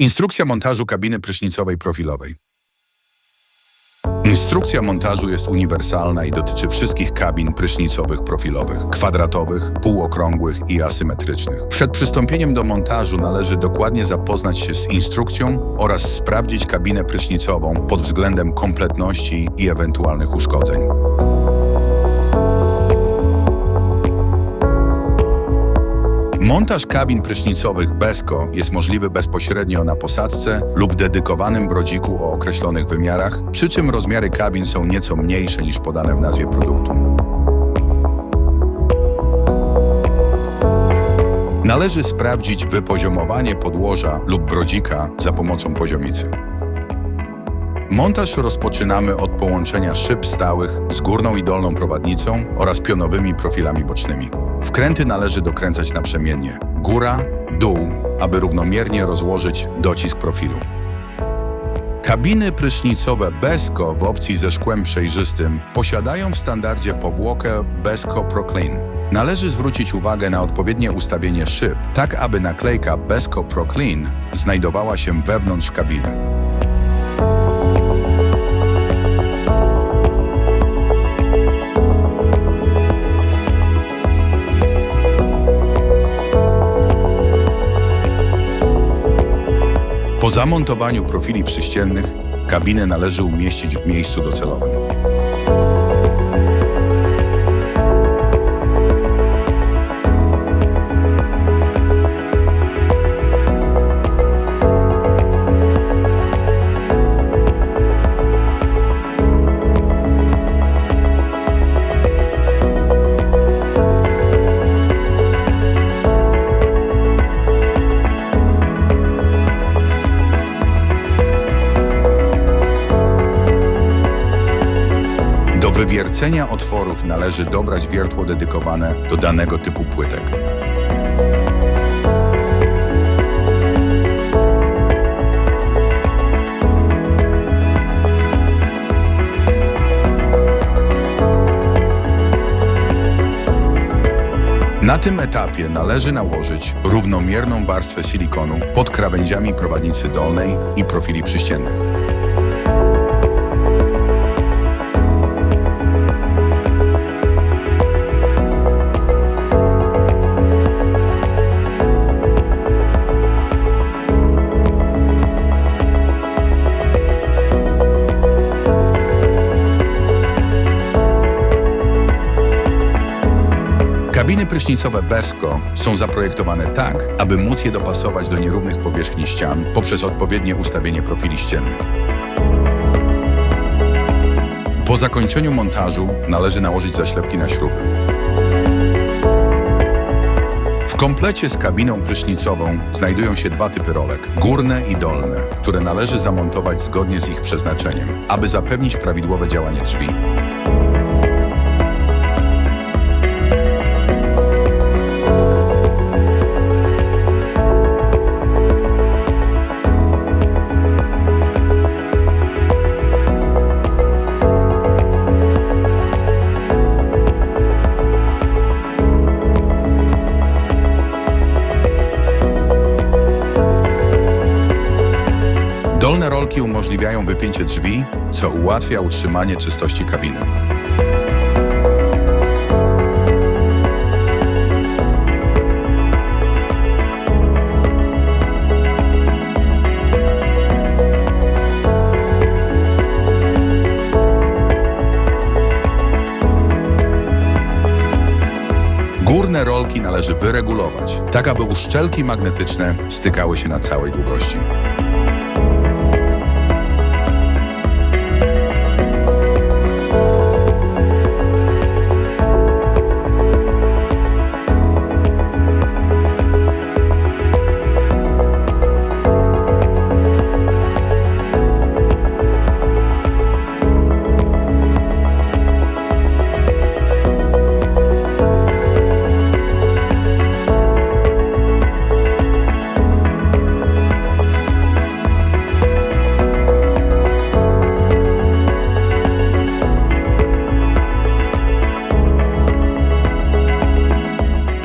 Instrukcja montażu kabiny prysznicowej profilowej. Instrukcja montażu jest uniwersalna i dotyczy wszystkich kabin prysznicowych profilowych, kwadratowych, półokrągłych i asymetrycznych. Przed przystąpieniem do montażu należy dokładnie zapoznać się z instrukcją oraz sprawdzić kabinę prysznicową pod względem kompletności i ewentualnych uszkodzeń. Montaż kabin prysznicowych Besko jest możliwy bezpośrednio na posadzce lub dedykowanym brodziku o określonych wymiarach, przy czym rozmiary kabin są nieco mniejsze niż podane w nazwie produktu. Należy sprawdzić wypoziomowanie podłoża lub brodzika za pomocą poziomicy. Montaż rozpoczynamy od połączenia szyb stałych z górną i dolną prowadnicą oraz pionowymi profilami bocznymi. Wkręty należy dokręcać naprzemiennie góra, dół, aby równomiernie rozłożyć docisk profilu. Kabiny prysznicowe Besko w opcji ze szkłem przejrzystym posiadają w standardzie powłokę Besko Proclean. Należy zwrócić uwagę na odpowiednie ustawienie szyb, tak aby naklejka Besko Proclean znajdowała się wewnątrz kabiny. Po zamontowaniu profili przyściennych kabinę należy umieścić w miejscu docelowym. Wywiercenia otworów należy dobrać wiertło dedykowane do danego typu płytek. Na tym etapie należy nałożyć równomierną warstwę silikonu pod krawędziami prowadnicy dolnej i profili przyściennych. Kabiny prysznicowe Besko są zaprojektowane tak, aby móc je dopasować do nierównych powierzchni ścian poprzez odpowiednie ustawienie profili ściennych. Po zakończeniu montażu należy nałożyć zaślepki na śruby. W komplecie z kabiną prysznicową znajdują się dwa typy rolek, górne i dolne, które należy zamontować zgodnie z ich przeznaczeniem, aby zapewnić prawidłowe działanie drzwi. Rolki umożliwiają wypięcie drzwi, co ułatwia utrzymanie czystości kabiny. Górne rolki należy wyregulować, tak aby uszczelki magnetyczne stykały się na całej długości.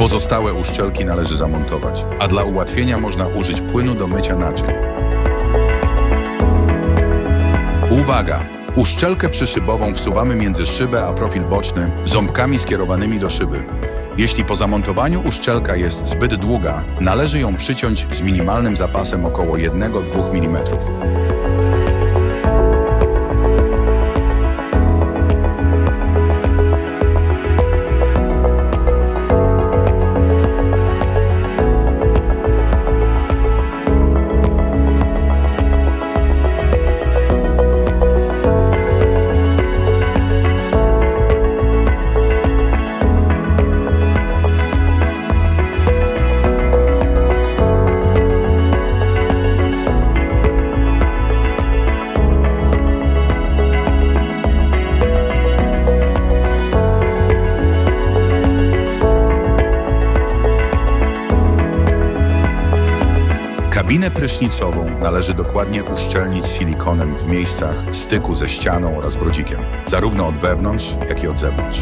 Pozostałe uszczelki należy zamontować, a dla ułatwienia można użyć płynu do mycia naczyń. Uwaga! Uszczelkę przyszybową wsuwamy między szybę a profil boczny ząbkami skierowanymi do szyby. Jeśli po zamontowaniu uszczelka jest zbyt długa, należy ją przyciąć z minimalnym zapasem około 1-2 mm. Kabinę prysznicową należy dokładnie uszczelnić silikonem w miejscach styku ze ścianą oraz brodzikiem, zarówno od wewnątrz, jak i od zewnątrz.